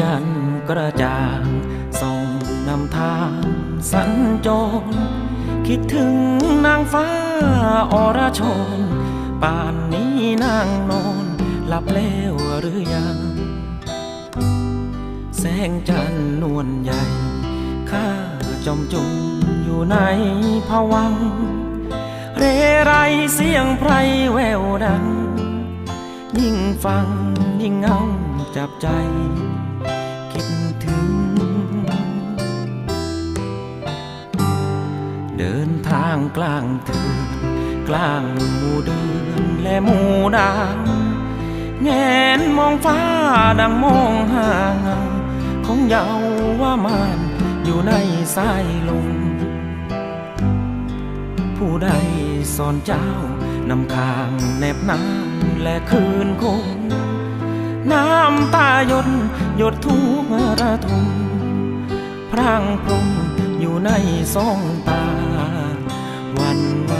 จันกระจ่างส่องนำทางสัญจร คิดถึงนางฟ้าอรชรป่านนี้นางนอนหลับแล้วหรือยัง แสงจันทร์นวลใหญ่ ข้าจมจุมอยู่ในภวัง เรไรเสียงไพรแววดัง ยิ่งฟังยิ่งเงาจับใจ ดินทางกลางเถืนกลางหมู่เดือนและหมู่ดาวแงนมองฟ้าดังมองหาเงาของเยาว่ามานอยู่ในสายลมผู้ใดสอนเจ้านำคางแนบน้ำและคืนคง น้ำตาหยดหยดทุกระทมพรางพรมอยู่ในสองตา วันไหว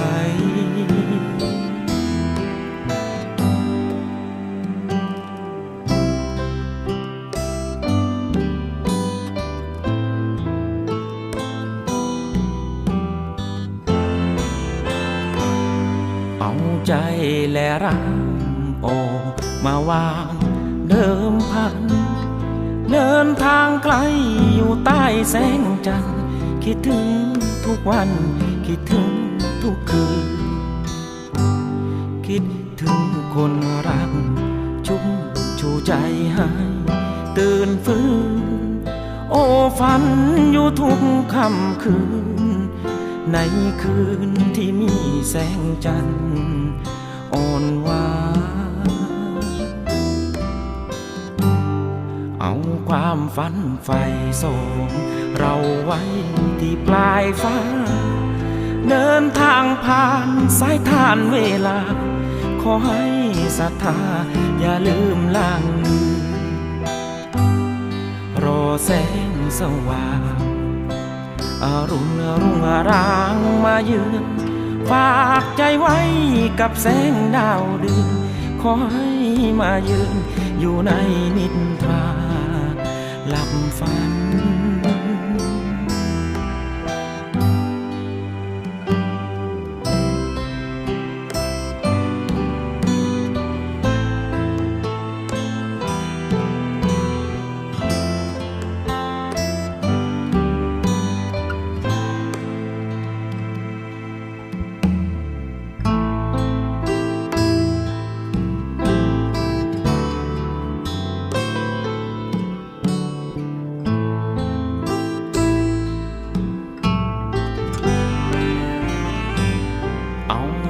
เอาใจและรักออมาวางเดิมพัน เดินทางไกลอยู่ใต้แสงจันทร์คิดถึงทุกวันคิดถึง ทุกคืน คิดถึงคนรัก ชุ่มชูใจให้ตื่นฟื้น โอ้ฝันอยู่ทุกค่ำคืน ในคืนที่มีแสงจันทร์อ่อนหวานเอาความฝันใฝ่ส่งเราไว้ที่ปลายฟ้า เดินทางผ่านสายทานเวลา ขอให้ศรัทธาอย่าลืมล่างมือ รอแสงสว่างอารุณรุ่งอารางมายืน ฝากใจไว้กับแสงดาวเดือนขอให้มายืนอยู่ในนิทราหลับฝัน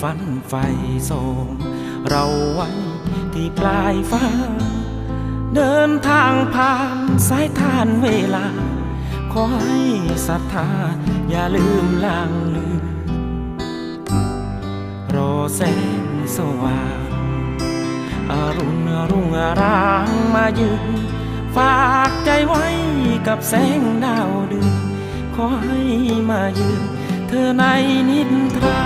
ฝันใฝ่ส่งเราไว้ที่ปลายฟ้า เดินทางผ่านสายทานเวลา ขอให้ศรัทธาอย่าลืมลางลืมรอแสงสว่างอรุณรุ่งอารางมายืนฝากใจไว้กับแสงดาวเดือนขอให้มายืนเธอในนิทรา